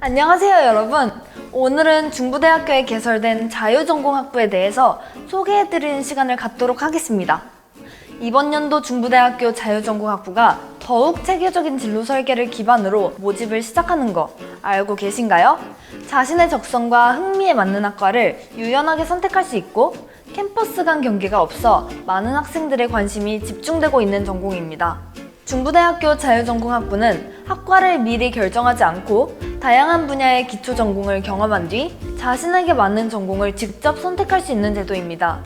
안녕하세요, 여러분. 오늘은 중부대학교에 개설된 자유전공학부에 대해서 소개해드리는 시간을 갖도록 하겠습니다. 이번 연도 중부대학교 자유전공학부가 더욱 체계적인 진로 설계를 기반으로 모집을 시작하는 거 알고 계신가요? 자신의 적성과 흥미에 맞는 학과를 유연하게 선택할 수 있고 캠퍼스 간 경계가 없어 많은 학생들의 관심이 집중되고 있는 전공입니다. 중부대학교 자유전공학부는 학과를 미리 결정하지 않고 다양한 분야의 기초 전공을 경험한 뒤 자신에게 맞는 전공을 직접 선택할 수 있는 제도입니다.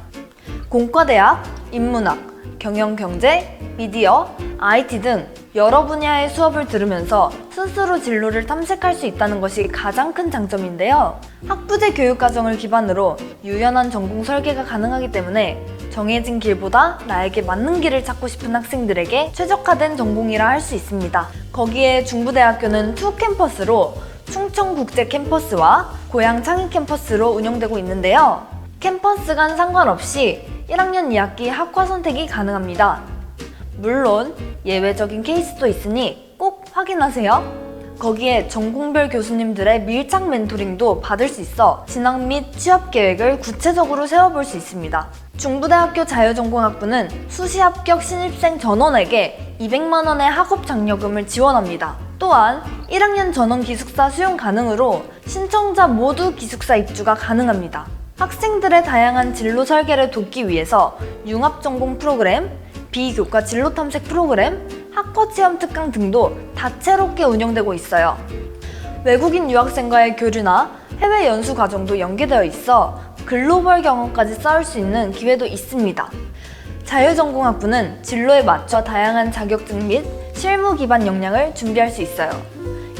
공과대학, 인문학, 경영경제, 미디어, IT 등 여러 분야의 수업을 들으면서 스스로 진로를 탐색할 수 있다는 것이 가장 큰 장점인데요. 학부제 교육과정을 기반으로 유연한 전공 설계가 가능하기 때문에 정해진 길보다 나에게 맞는 길을 찾고 싶은 학생들에게 최적화된 전공이라 할 수 있습니다. 거기에 중부대학교는 투 캠퍼스로 충청국제 캠퍼스와 고양 창의 캠퍼스로 운영되고 있는데요. 캠퍼스 간 상관없이 1학년 2학기 학과 선택이 가능합니다. 물론 예외적인 케이스도 있으니 꼭 확인하세요. 거기에 전공별 교수님들의 밀착 멘토링도 받을 수 있어 진학 및 취업 계획을 구체적으로 세워볼 수 있습니다. 중부대학교 자유전공학부는 수시 합격 신입생 전원에게 200만 원의 학업 장려금을 지원합니다. 또한 1학년 전원 기숙사 수용 가능으로 신청자 모두 기숙사 입주가 가능합니다. 학생들의 다양한 진로 설계를 돕기 위해서 융합 전공 프로그램, 비교과 진로 탐색 프로그램, 학과 체험 특강 등도 다채롭게 운영되고 있어요. 외국인 유학생과의 교류나 해외 연수 과정도 연계되어 있어 글로벌 경험까지 쌓을 수 있는 기회도 있습니다. 자유전공학부는 진로에 맞춰 다양한 자격증 및 실무 기반 역량을 준비할 수 있어요.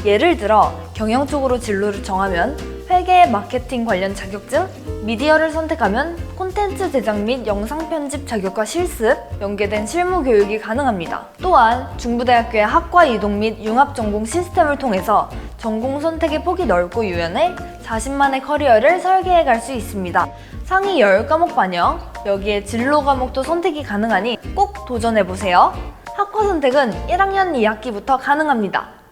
예를 들어 경영 쪽으로 진로를 정하면 회계 마케팅 관련 자격증, 미디어를 선택하면 콘텐츠 제작 및 영상 편집 자격과 실습, 연계된 실무 교육이 가능합니다. 또한 중부대학교의 학과 이동 및 융합 전공 시스템을 통해서 전공 선택의 폭이 넓고 유연해 자신만의 커리어를 설계해 갈 수 있습니다. 상위 10과목 반영, 여기에 진로 과목도 선택이 가능하니 꼭 도전해 보세요. 학과 선택은 1학년 2학기부터 가능합니다.